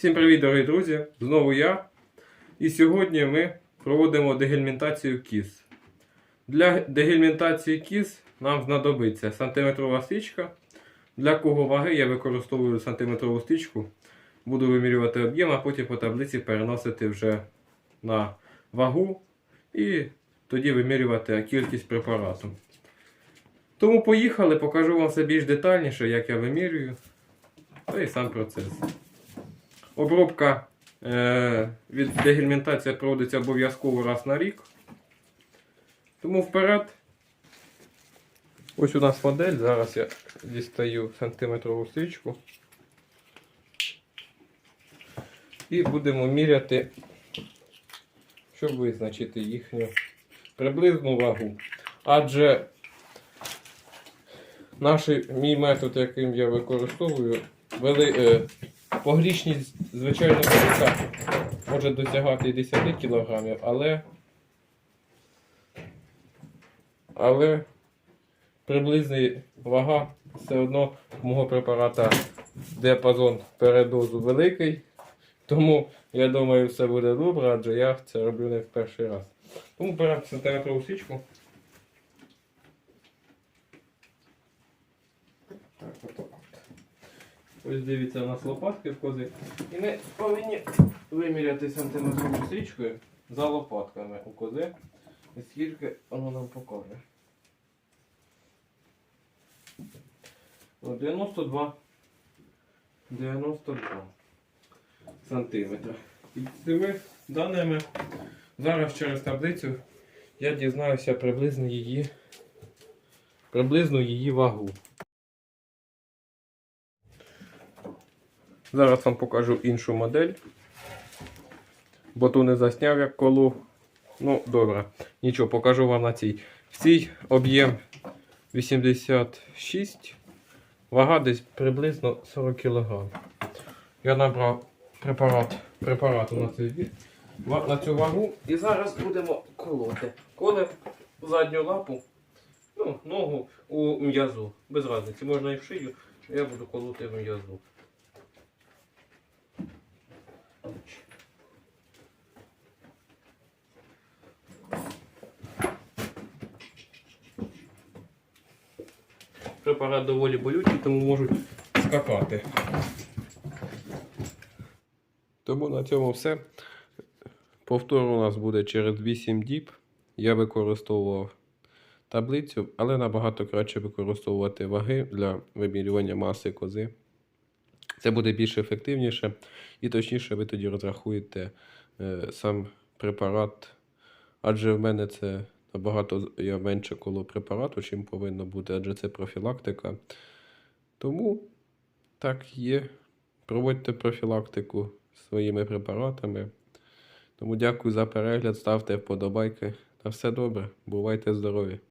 Всім привіт, дорогі друзі! Знову я. І сьогодні ми проводимо дегельмінтацію кіз. Для дегельмінтації кіз нам знадобиться сантиметрова стрічка. Для кого ваги я використовую сантиметрову стрічку. Буду вимірювати об'єм, а потім по таблиці переносити вже на вагу і тоді вимірювати кількість препарату. Тому поїхали, покажу вам все більш детальніше, як я вимірюю, та і сам процес. Обробка е, від дегельмінтація проводиться обов'язково раз на рік. Тому вперед. Ось у нас модель. Зараз я дістаю сантиметрову стрічку. І будемо міряти, щоб визначити їхню приблизну вагу. Адже наш мій метод, яким я використовую, вели, е, погрішність, звичайно, велика. Може досягати і 10 кг, але, але приблизна вага все одно мого препарата діапазон передозу великий. Тому я думаю, все буде добре, адже я це роблю не в перший раз. Тому беремо сантиметрову свічку. Так, отак. Ось дивіться, у нас лопатки в кози. І ми повинні виміряти сантиметрову стрічкою за лопатками у кози. І скільки воно нам покаже. Ну, 92 92 сантиметра. І цими даними зараз через таблицю я дізнаюся приблизно її приблизну її вагу. Зараз вам покажу іншу модель. Бо ту не засняв як коло. Ну, добре. Нічого, покажу вам на цій. В цій об'єм 86, вага десь приблизно 40 кг. Я набрав препарат, препарату на, цей, на цю вагу і зараз будемо колоти. Коле задню лапу, ну, ногу у м'язу. Без разниці, можна і в шию, я буду колоти в м'язу. Препарат доволі болючий, тому можуть скакати. Тому на цьому все. Повтор у нас буде через 8 діб. Я використовував таблицю, але набагато краще використовувати ваги для вимірювання маси кози. Це буде більш ефективніше і точніше ви тоді розрахуєте е, сам препарат. Адже в мене це набагато я менше коло препарату, чим повинно бути, адже це профілактика. Тому так є. Проводьте профілактику своїми препаратами. Тому дякую за перегляд, ставте вподобайки. На все добре, бувайте здорові!